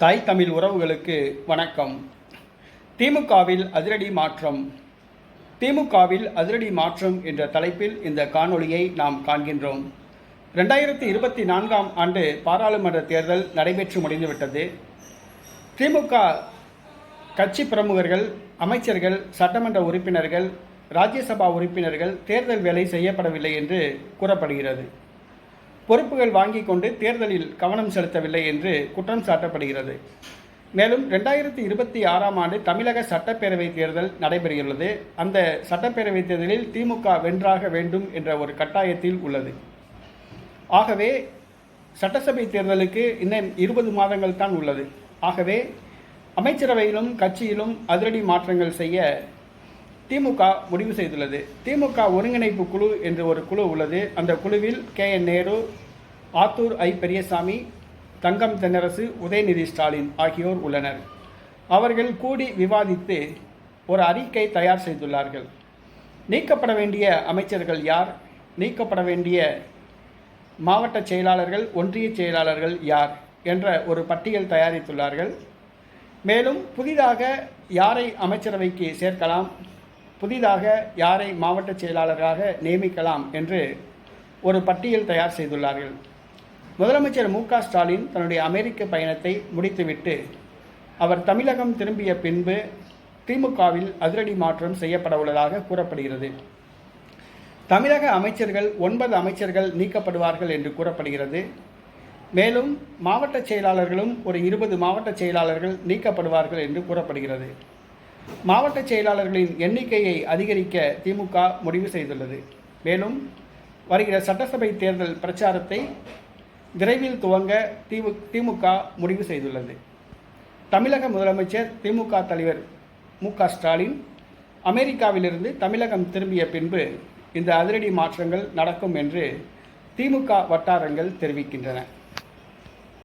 தாய் தமிழ் உறவுகளுக்கு வணக்கம். திமுகவில் அதிரடி மாற்றம். திமுகவில் அதிரடி மாற்றம் என்ற தலைப்பில் இந்த காணொளியை நாம் காண்கின்றோம். ரெண்டாயிரத்தி இருபத்தி நான்காம் ஆண்டு பாராளுமன்ற தேர்தல் நடைபெற்று முடிந்துவிட்டது. திமுக கட்சி பிரமுகர்கள் அமைச்சர்கள் சட்டமன்ற உறுப்பினர்கள் ராஜ்யசபா உறுப்பினர்கள் தேர்தல் வேலை செய்யப்படவில்லை என்று கூறப்படுகிறது. பொறுப்புகள் வாங்கி கொண்டு தேர்தலில் கவனம் செலுத்தவில்லை என்று குற்றம் சாட்டப்படுகிறது. மேலும் ரெண்டாயிரத்தி இருபத்தி ஆறாம் ஆண்டு தமிழக சட்டப்பேரவைத் தேர்தல் நடைபெறுகிறது. அந்த சட்டப்பேரவைத் தேர்தலில் திமுக வென்றாக வேண்டும் என்ற ஒரு கட்டாயத்தில் உள்ளது. ஆகவே சட்டசபை தேர்தலுக்கு இன்னும் இருபது மாதங்கள் தான் உள்ளது. ஆகவே அமைச்சரவையிலும் கட்சியிலும் அதிரடி மாற்றங்கள் செய்ய திமுக முடிவு செய்துள்ளது. திமுக ஒருங்கிணைப்பு குழு என்று ஒரு குழு உள்ளது. அந்த குழுவில் K. N. Nehru Attur I. Periyasamy Thangam Thennarasu Udhayanidhi Stalin ஆகியோர் உள்ளனர். அவர்கள் கூடி விவாதித்து ஒரு அறிக்கை தயார் செய்துள்ளார்கள். நீக்கப்பட வேண்டிய அமைச்சர்கள் யார்? நீக்கப்பட வேண்டிய மாவட்ட செயலாளர்கள் ஒன்றிய செயலாளர்கள் யார்? என்ற ஒரு பட்டியல் தயாரித்துள்ளார்கள். மேலும் புதிதாக யாரை அமைச்சரவைக்கு சேர்க்கலாம்? புதிதாக யாரை மாவட்ட செயலாளராக நியமிக்கலாம் என்று ஒரு பட்டியல் தயார் செய்துள்ளார்கள். முதலமைச்சர் மு க ஸ்டாலின் தன்னுடைய அமெரிக்க பயணத்தை முடித்துவிட்டு அவர் தமிழகம் திரும்பிய பின்பு திமுகவில் அதிரடி மாற்றம் செய்யப்பட உள்ளதாக கூறப்படுகிறது. தமிழக அமைச்சர்கள் ஒன்பது அமைச்சர்கள் நீக்கப்படுவார்கள் என்று கூறப்படுகிறது. மேலும் மாவட்ட செயலாளர்களும் ஒரு இருபது மாவட்ட செயலாளர்கள் நீக்கப்படுவார்கள் என்று கூறப்படுகிறது. மாவட்ட செயலாளர்களின் எண்ணிக்கையை அதிகரிக்க திமுக முடிவு செய்துள்ளது. மேலும் வருகிற சட்டசபை தேர்தல் பிரச்சாரத்தை விரைவில் துவங்க திமு திமுக முடிவு செய்துள்ளது. தமிழக முதலமைச்சர் திமுக தலைவர் மு க ஸ்டாலின் அமெரிக்காவிலிருந்து தமிழகம் திரும்பிய பின்பு இந்த அதிரடி மாற்றங்கள் நடக்கும் என்று திமுக வட்டாரங்கள் தெரிவிக்கின்றன.